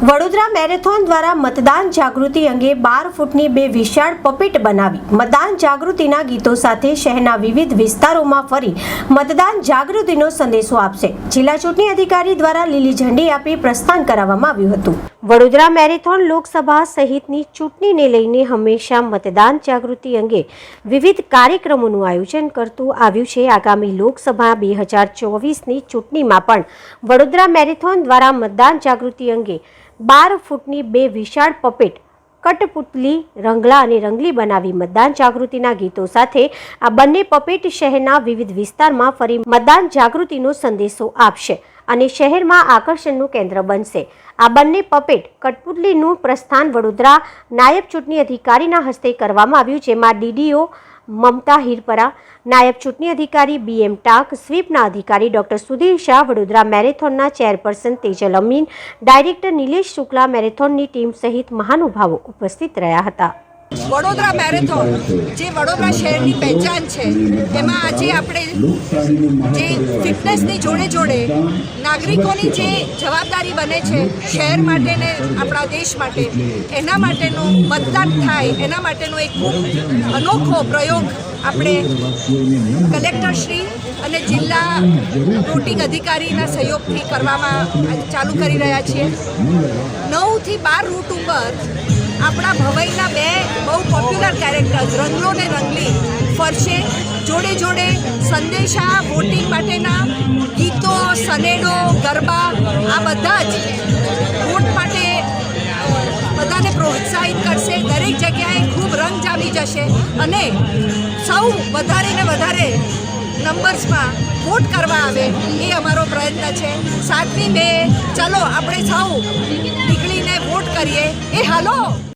Vadodara marathon દ્વારા મતદાન જાગૃતિ અંગે બાર ફૂટની બે વિશાળ પપેટ બનાવી. મતદાન જાગૃતિના ગીતો સાથે શહેરના વિવિધ વિસ્તારોમાં ફરી મતદાન જાગૃતિનો સંદેશો આપશે. જિલ્લા ચૂંટણી અધિકારી દ્વારા લીલી ઝંડી આપી પ્રસ્થાન કરાવવામાં આવ્યું હતું. વડોદરા મેરેથોન લોકસભા સહિતની ચૂંટણીને લઈને હંમેશા મતદાન જાગૃતિ અંગે વિવિધ કાર્યક્રમોનું આયોજન કરતું આવ્યું છે. આગામી લોકસભા બે હજાર ચોવીસની ચૂંટણીમાં પણ વડોદરા મેરેથોન દ્વારા મતદાન જાગૃતિ અંગે બાર ફૂટની બે વિશાળ પપેટ કટપુતલી રંગલા અને રંગલી બનાવી મતદાન જાગૃતિના ગીતો સાથે આ બંને પપેટ શહેરના વિવિધ વિસ્તારમાં ફરી મતદાન જાગૃતિનો સંદેશો આપશે અને શહેરમાં આકર્ષણનું કેન્દ્ર બનશે. આ બંને પપેટ કટપુતલીનું પ્રસ્થાન વડોદરા નાયબ ચૂંટણી અધિકારીના હસ્તે કરવામાં આવ્યું, જેમાં ડીડીઓ મમતા હિરપરા, નાયબ ચૂંટણી અધિકારી બી એમ ટાક, સ્વીપના અધિકારી ડોક્ટર સુધીર શાહ, વડોદરા મેરેથોનના ચેરપર્સન તેજલ અમીન, ડાયરેક્ટર નિલેશ શુક્લા મેરેથોનની ટીમ સહિત મહાનુભાવો ઉપસ્થિત રહ્યા હતા. વડોદરા મેરેથોન, જે વડોદરા શહેરની પહેચાન છે, એમાં આજે આપણે જે ફિટનેસની જોડે જોડે નાગરિકોની જે જવાબદારી બને છે, શહેર માટે ને આપણા દેશ માટે, એના માટેનું મતદાન થાય, એના માટેનો એક ખૂબ અનોખો પ્રયોગ આપણે કલેક્ટરશ્રી અને જિલ્લા વોટિંગ અધિકારીના સહયોગથી કરવામાં ચાલુ કરી રહ્યા છીએ. નવથી બાર રૂટ ઉપર આપણા ભવાઈના બે બહુ પોપ્યુલર કેરેક્ટર્સ રંગલો ને રંગલી, ફરશે. જોડે જોડે સંદેશા વોટિંગ માટેના ગીતો, સનેડો, ગરબા, આ બધા જ વોટ માટે બધાને પ્રોત્સાહિત કરશે. દરેક જગ્યાએ ખૂબ રંગ જામી જશે અને સૌ વધારે ને વધારે નંબર્સમાં વોટ કરવા આવે એ અમારો પ્રયત્ન છે. સાતમી મે ચલો આપણે સૌ નીકળીને વોટ કરીએ. એ હાલો!